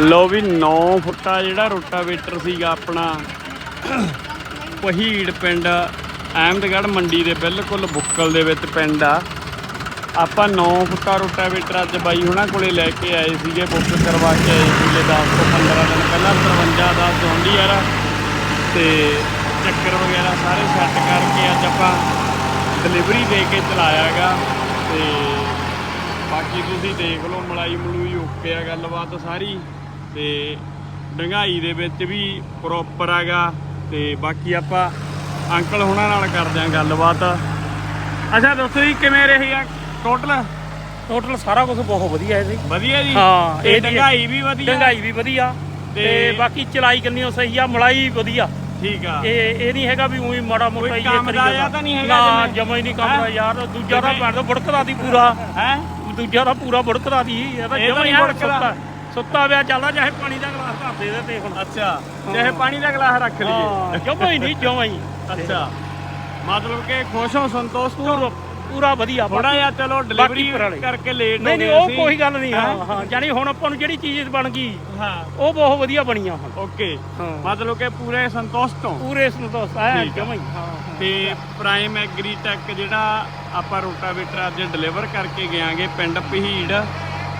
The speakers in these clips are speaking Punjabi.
ਲੋ ਵੀ 9 ਫੁੱਟਾ ਜਿਹੜਾ ਰੋਟਾਵੇਟਰ ਸੀਗਾ ਆਪਣਾ। ਪਹੀੜ ਪਿੰਡ, ਅਹਿਮਦਗੜ੍ਹ ਮੰਡੀ ਦੇ ਬਿਲਕੁਲ ਬੁੱਕਲ ਦੇ ਵਿੱਚ ਪਿੰਡ ਆ। ਆਪਾਂ 9 ਫੁੱਟਾ ਰੋਟਾਵੇਟਰ ਅੱਜ ਬਾਈ ਹੁਣਾਂ ਕੋਲੇ ਲੈ ਕੇ ਆਏ ਸੀਗੇ, ਬੁੱਕ ਕਰਵਾ ਕੇ ਆਏ ਸੀਗੇ 10 ਤੋਂ 15 ਦਿਨ ਪਹਿਲਾਂ 53 ਦਾ ਜੌਂਡੀ ਯਾਰ ਤੇ ਚੱਕਰ ਵਗੈਰਾ ਸਾਰੇ ਸੈੱਟ ਕਰਕੇ ਅੱਜ ਆਪਾਂ ਡਿਲੀਵਰੀ ਦੇ ਕੇ ਚਲਾਇਆਗਾ ਤੇ ਬਾਕੀ ਤੁਸੀਂ ਦੇਖ ਲਓ ਮਲਾਈ ਮਲੂਈ ਓਕੇ ਆ, ਗੱਲਬਾਤ ਸਾਰੀ। ਤੇ ਡੰਗਾਈ ਦੇ ਵਿੱਚ ਵੀ ਪ੍ਰੋਪਰ ਹੈਗਾ ਤੇ ਬਾਕੀ ਆਪਾਂ ਅੰਕਲ ਹੁਣਾਂ ਨਾਲ ਕਰਦੇ ਆ ਗੱਲਬਾਤ। ਅੱਛਾ ਦੱਸੋ ਜੀ ਕਿਵੇਂ ਰਹੀ ਆ ਟੋਟਲ ਟੋਟਲ ਸਾਰਾ ਕੁਝ ਬਹੁਤ ਵਧੀਆ ਹੈ ਜੀ। ਵਧੀਆ ਜੀ? ਹਾਂ, ਇਹ ਇਹ ਡੰਗਾਈ ਵੀ ਵਧੀਆ? ਢੰਗਾਈ ਵੀ ਵਧੀਆ। ਤੇ- ਬਾਕੀ ਚਲਾਈ ਕੰਨੀਓ ਸਹੀ ਆ ਮਲਾਈ ਵਧੀਆ। ਠੀਕ ਆ। ਇਹ ਇਹ ਨਹੀਂ ਹੈਗਾ ਵੀ ਉਹੀ ਮਾੜਾ ਮੋਟਾ ਹੀ ਕੰਮ ਦਾ ਜਾਂਦਾ। ਨਾ? ਜਮਾ ਹੀ ਨਹੀਂ ਕੰਮ ਦਾ? ਯਾਰ ਦੂਜਾ ਤੋਂ ਬੁੜਕਦਾ ਦੀ ਪੂਰਾ। ਹੈ? ਦੂਜਾ ਤਾਂ ਪੂਰਾ ਬੁੜਕਦਾ ਦੀ ਇਹ ਤਾਂ ਇਹ ਤਾਂ ਜਮਾ ਹੀ ਬੁੜਕਦਾ। ਸੁੱਤਾ ਪਿਆ ਚੱਲਦਾ ਚਾਹੇ ਪਾਣੀ ਦਾ ਗਲਾਸ ਧਰ ਦੇ ਦੇ ਤੇ ਹੁਣ। ਅੱਛਾ। ਚਾਹੇ ਪਾਣੀ ਦਾ ਗਲਾਸ ਰੱਖ ਲਈਏ। ਜਮਾ ਹੀ ਨਹੀਂ ਜਮਾ ਹੀ ਅੱਛਾ। ਮਤਲਬ ਕਿ ਖੁਸ਼ ਹੋ ਸੰਤੋਸ਼ ਤੋਂ? ਪੂਰਾ ਵਧੀਆ। ਥੋੜਾ ਜਿਹਾ ਚਲੋ ਡਿਲੀਵਰੀ। ਕਰਕੇ ਲੇਟ ਹੋ ਨਹੀਂ ਉਹ। ਕੋਈ ਗੱਲ ਨਹੀਂ ਹਾਂ। ਜਾਨੀ ਹੁਣ ਆਪਾਂ ਨੂੰ ਜਿਹੜੀ ਚੀਜ਼ ਬਣ ਗਈ ਹਾਂ। ਉਹ ਬਹੁਤ ਵਧੀਆ ਬਣੀ ਆ ਹੁਣ। ਓਕੇ। ਮਤਲਬ ਕਿ ਪੂਰੇ ਸੰਤੋਸ਼ ਤੋਂ? ਪੂਰੇ ਇਸ ਨੂੰ ਦੋਸਤ ਹੈ ਠੀਕ ਆ। ਜਮਾ ਹੀ ਹਾਂ। ਹਾਂ। ਤੇ ਪ੍ਰਾਈਮ ਐਗਰੀਟੈਕ ਜਿਹੜਾ ਆਪਾਂ ਰੋਟਾਵੇਟਰ ਅੱਜ ਡਿਲੀਵਰ ਕਰਕੇ ਗਿਆਂਗੇ ਪਿੰਡ ਪਹੀੜ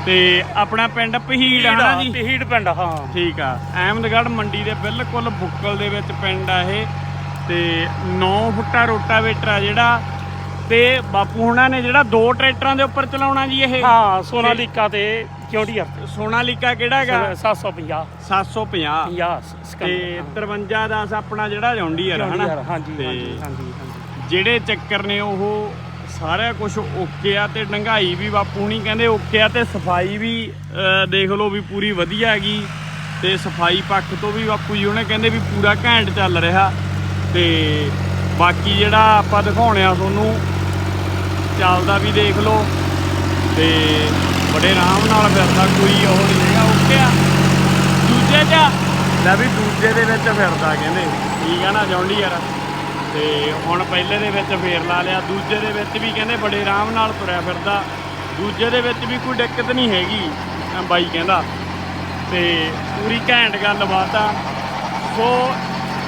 ਤੇ ਆਪਣਾ ਪਿੰਡ ਪਹੀੜ ਹੈ ਨਾ ਜੀ? ਤੇ ਹੀੜ ਪਿੰਡ ਹਾਂ। ਠੀਕ ਆ। ਅਹਿਮਦਗੜ੍ਹ ਮੰਡੀ ਦੇ ਬਿਲਕੁਲ ਬੁੱਕਲ ਦੇ ਵਿੱਚ ਪਿੰਡ ਆ ਇਹ। ਤੇ 9 ਫੁੱਟਾ ਰੋਟਾਵੇਟਰ ਆ ਜਿਹੜਾ। ਤੇ ਬਾਪੂ ਹੁਣਾਂ ਨੇ ਜਿਹੜਾ ਦੋ ਟਰੈਕਟਰਾਂ ਦੇ ਉੱਪਰ ਚਲਾਉਣਾ ਜੀ ਇਹ। ਹਾਂ ਸੋਨਾਲੀਕਾ ਤੇ ਕਿਉਂਡੀਅਰ ਸੋਨਾਲੀਕਾ ਕਿਹੜਾ ਹੈਗਾ? 750 750 50 ਤੇ 53 ਦਾ ਆਪਣਾ ਜਿਹੜਾ ਜੌਂਡੀਅਰ ਹਨਾ? ਹਾਂਜੀ ਹਾਂਜੀ। ਜਿਹੜੇ ਚੱਕਰ ਨੇ ਉਹ ਸਾਰਾ ਕੁਝ ਓਕੇ ਆ ਤੇ ਡੰਗਾਈ ਵੀ ਬਾਪੂ ਨਹੀਂ ਕਹਿੰਦੇ ਓਕੇ ਆ ਤੇ ਸਫ਼ਾਈ ਵੀ ਦੇਖ ਲਓ ਵੀ ਪੂਰੀ ਵਧੀਆ ਹੈਗੀ। ਤੇ ਸਫ਼ਾਈ ਪੱਖ ਤੋਂ ਵੀ ਬਾਪੂ ਜੀ ਉਹਨੇ ਕਹਿੰਦੇ ਵੀ ਪੂਰਾ ਘੈਂਟ ਚੱਲ ਰਿਹਾ। ਤੇ ਬਾਕੀ ਜਿਹੜਾ ਆਪਾਂ ਦਿਖਾਉਣੇ ਆ ਤੁਹਾਨੂੰ ਚੱਲਦਾ ਵੀ ਦੇਖ ਲਓ। ਤੇ ਬੜੇ ਆਰਾਮ ਨਾਲ ਫਿਰਦਾ ਕੋਈ ਉਹ ਨਹੀਂ ਹੈਗਾ ਓਕੇ ਆ। ਦੂਜੇ ਚ? ਲੈ ਵੀ ਦੂਜੇ ਦੇ ਵਿੱਚ ਫਿਰਦਾ ਕਹਿੰਦੇ। ਠੀਕ ਆ ਨਾ ਜੌਂਡੀ ਯਾਰ। ਤੇ ਹੁਣ ਪਹਿਲੇ ਦੇ ਵਿੱਚ ਫੇਰ ਲਾ ਲਿਆ, ਦੂਜੇ ਦੇ ਵਿੱਚ ਵੀ ਕਹਿੰਦੇ ਬੜੇ ਆਰਾਮ ਨਾਲ ਤੁਰਿਆ ਫਿਰਦਾ। ਦੂਜੇ ਦੇ ਵਿੱਚ ਵੀ ਕੋਈ ਦਿੱਕਤ ਨਹੀਂ ਹੈਗੀ ਐਂ ਬਾਈ ਕਹਿੰਦਾ। ਤੇ ਪੂਰੀ ਘੈਂਟ ਗੱਲਬਾਤ ਆ। ਸੋ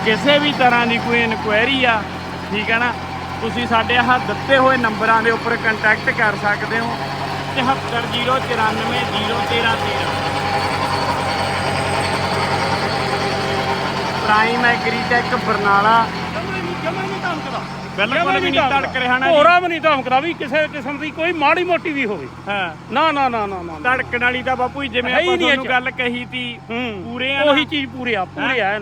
ਕਿਸੇ ਵੀ ਤਰ੍ਹਾਂ ਦੀ ਕੋਈ ਇਨਕੁਆਇਰੀ ਆ, ਠੀਕ ਹੈ ਨਾ, ਤੁਸੀਂ ਸਾਡੇ ਆਹ ਦਿੱਤੇ ਹੋਏ ਨੰਬਰਾਂ ਦੇ ਉੱਪਰ ਕੰਟੈਕਟ ਕਰ ਸਕਦੇ ਹੋ। 7309401313 ਪ੍ਰਾਈਮ ਐਗਰੀਟੈਕ ਬਰਨਾਲਾ ਜਮਾ ਨਹੀਂ ਧਮਕਦਾ ਬਿਲਕੁਲ ਵੀ ਨਹੀਂ ਤੜਕ ਰਿਹਾ ਨਾ ਹੋਰਾ ਵੀ ਨਹੀਂ ਧਮਕਦਾ ਵੀ ਕਿਸੇ ਕਿਸਮ ਦੀ ਕੋਈ ਮਾੜੀ ਮੋਟੀ ਵੀ ਹੋਵੇ ਹਾਂ ਨਾ ਨਾ ਨਾ ਨਾ ਨਾ। ਧੜਕਣ ਵਾਲੀ ਤਾਂ ਬਾਪੂ ਜਿਵੇਂ ਆਪਾਂ ਤੁਹਾਨੂੰ। ਗੱਲ ਕਹੀ ਤੀ ਪੂਰੇ ਆ? ਉਹੀ ਚੀਜ਼ ਪੂਰੇ ਆ ਪੂਰੇ ਆ ਹਾਂ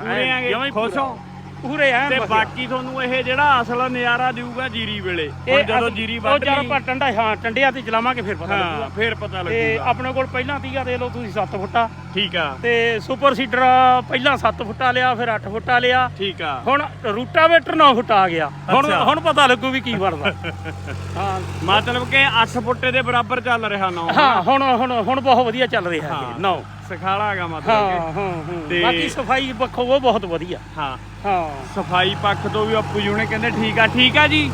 ਪੂਰੇ ਜਮਾਂ ਹੀ ਖੁਸ਼। ਹੋ ਪੂਰੇ ਆ ਤੇ ਬਾਕੀ ਤੁਹਾਨੂੰ ਇਹ ਜਿਹੜਾ ਅਸਲ ਨਜ਼ਾਰਾ ਦੇਊਗਾ ਜੀਰੀ ਵੇਲੇ। ਹੁਣ ਜਦੋਂ ਜੀਰੀ ਉਹ ਵੱਢ ਚਾਰ ਲਈ ਆਪਾਂ ਟੰਡਾ ਹਾਂ ਟੰਡਿਆਂ ਤੇ ਚਲਾਵਾਂਗੇ ਫਿਰ ਪਤਾ ਹਾਂ ਲੱਗੂਗਾ। ਫੇਰ ਪਤਾ ਤੇ ਲੱਗੂਗਾ। ਆਪਣੇ ਕੋਲ ਪਹਿਲਾਂ ਤੀਗਾ ਦੇ ਲਓ ਤੁਸੀਂ 7 ਫੁੱਟਾ। ਠੀਕ ਆ। ਤੇ ਸੁਪਰ ਸੀਡਰ ਪਹਿਲਾਂ 7 ਫੁੱਟਾ ਲਿਆ ਫਿਰ 8 ਫੁੱਟਾ ਲਿਆ। ਠੀਕ ਆ। ਹੁਣ ਰੂਟਾਵੇਟਰ 9 ਫੁੱਟ ਆ ਗਿਆ। ਹੁਣ। ਹੁਣ ਪਤਾ ਲੱਗੂ ਵੀ ਕੀ ਬਣਦਾ। ਹਾਂ। ਮਤਲਬ ਕਿ 8 ਫੁੱਟੇ ਦੇ ਬਰਾਬਰ ਚੱਲ ਰਿਹਾ ਨੌ ਹਾਂ ਹੁਣ ਹੁਣ ਹੁਣ ਬਹੁਤ ਵਧੀਆ ਚੱਲ ਰਿਹਾ। ਹੈ 9 ਸਖਾਲਾ ਹੈਗਾ ਹਾਂ ਮਤਲਬ ਹਾਂ ਕਿ ਹਾਂ। ਤੇ- ਬਾਕੀ ਸਫ਼ਾਈ ਪੱਖੋਂ ਉਹ ਬਹੁਤ ਵਧੀਆ। ਹਾਂ। ਹਾਂ। ਸਫ਼ਾਈ ਪੱਖ ਤੋਂ ਵੀ ਆਪੂ ਜੀ ਕਹਿੰਦੇ ਠੀਕ ਆ। ਠੀਕ ਆ ਜੀ?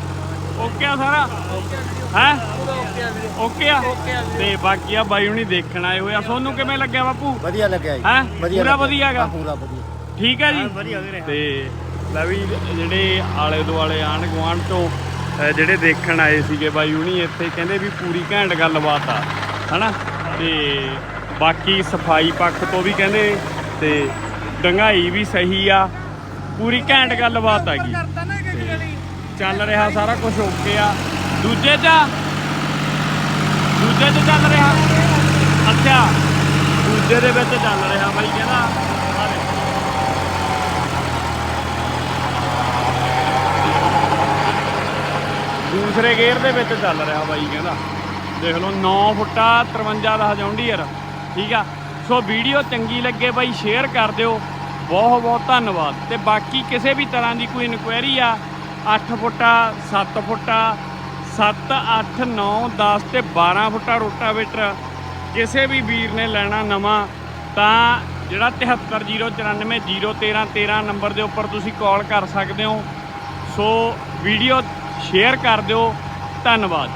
ਓਕੇ ਆ ਸਾਰਾ? ਹੈ? ਓਕੇ ਆ। ਤੇ ਬਾਕੀ ਆ ਬਾਈ ਹੁਣੀ ਦੇਖਣ ਆਏ ਹੋਏ ਆ। ਸੋਨੂੰ ਕਿਵੇਂ ਲੱਗਿਆ ਬਾਪੂ? ਵਧੀਆ ਲੱਗਿਆ ਜੀ। ਹੈਂ? ਵਧੀਆ ਪੂਰਾ ਲੱਗਿਆ। ਵਧੀਆ ਹੈਗਾ? ਹਾਂ, ਪੂਰਾ ਵਧੀਆ। ਠੀਕ ਆ ਜੀ? ਵਧੀਆ ਵੀਰੇ। ਤੇ ਲੈ ਵੀ ਜਿਹੜੇ ਆਲੇ ਦੁਆਲੇ ਆਣ ਗੁਆਂਢ ਤੋਂ ਅਹ ਜਿਹੜੇ ਦੇਖਣ ਆਏ ਸੀਗੇ ਬਾਈ ਹੁਣੀ ਇੱਥੇ ਕਹਿੰਦੇ ਵੀ ਪੂਰੀ ਘੈਂਟ ਗੱਲਬਾਤ ਆ। ਹਨਾ? ਤੇ ਬਾਕੀ ਸਫ਼ਾਈ ਪੱਖ ਤੋਂ ਵੀ ਕਹਿੰਦੇ ਤੇ ਡੰਗਾਈ ਵੀ ਸਹੀ ਆ। ਪੂਰੀ ਘੈਂਟ ਗੱਲਬਾਤ ਹੈਗੀ ਚੱਲ ਰਿਹਾ ਸਾਰਾ ਕੁਝ ਓਕੇ ਆ। ਦੂਜੇ ਚ ਦੂਜੇ ਚ ਚੱਲ ਰਿਹਾ। ਅੱਛਾ, ਦੂਜੇ ਦੇ ਵਿੱਚ ਚੱਲ ਰਿਹਾ ਬਾਈ ਕਹਿੰਦਾ। ਦੂਸਰੇ ਗੇਅਰ ਦੇ ਵਿੱਚ ਚੱਲ ਰਿਹਾ ਬਾਈ ਕਹਿੰਦਾ। ਦੇਖ ਲਓ 9 ਫੁੱਟਾ 53 ਦਾ ਹਜਾਉਂਦੀ ਯਾਰ ਠੀਕ ਆ? ਸੋ ਵੀਡੀਓ ਚੰਗੀ ਲੱਗੇ ਬਾਈ ਸ਼ੇਅਰ ਕਰ ਦਿਓ। ਬਹੁਤ ਬਹੁਤ ਧੰਨਵਾਦ। ਤੇ ਬਾਕੀ ਕਿਸੇ ਵੀ ਤਰ੍ਹਾਂ ਦੀ ਕੋਈ ਇਨਕੁਆਇਰੀ ਆ 8 ਫੁੱਟਾ 7 ਫੁੱਟਾ 7 8 9 10 ਤੇ 12 ਫੁੱਟਾ ਰੋਟਾਵੇਟਰ ਕਿਸੇ ਵੀ ਵੀਰ ਨੇ ਲੈਣਾ ਨਵਾਂ, ਤਾਂ ਜਿਹੜਾ 7309401313 ਨੰਬਰ ਦੇ ਉੱਪਰ ਤੁਸੀਂ ਕਾਲ ਕਰ ਸਕਦੇ ਹੋ। ਸੋ ਵੀਡੀਓ ਸ਼ੇਅਰ ਕਰ ਦਿਓ। ਧੰਨਵਾਦ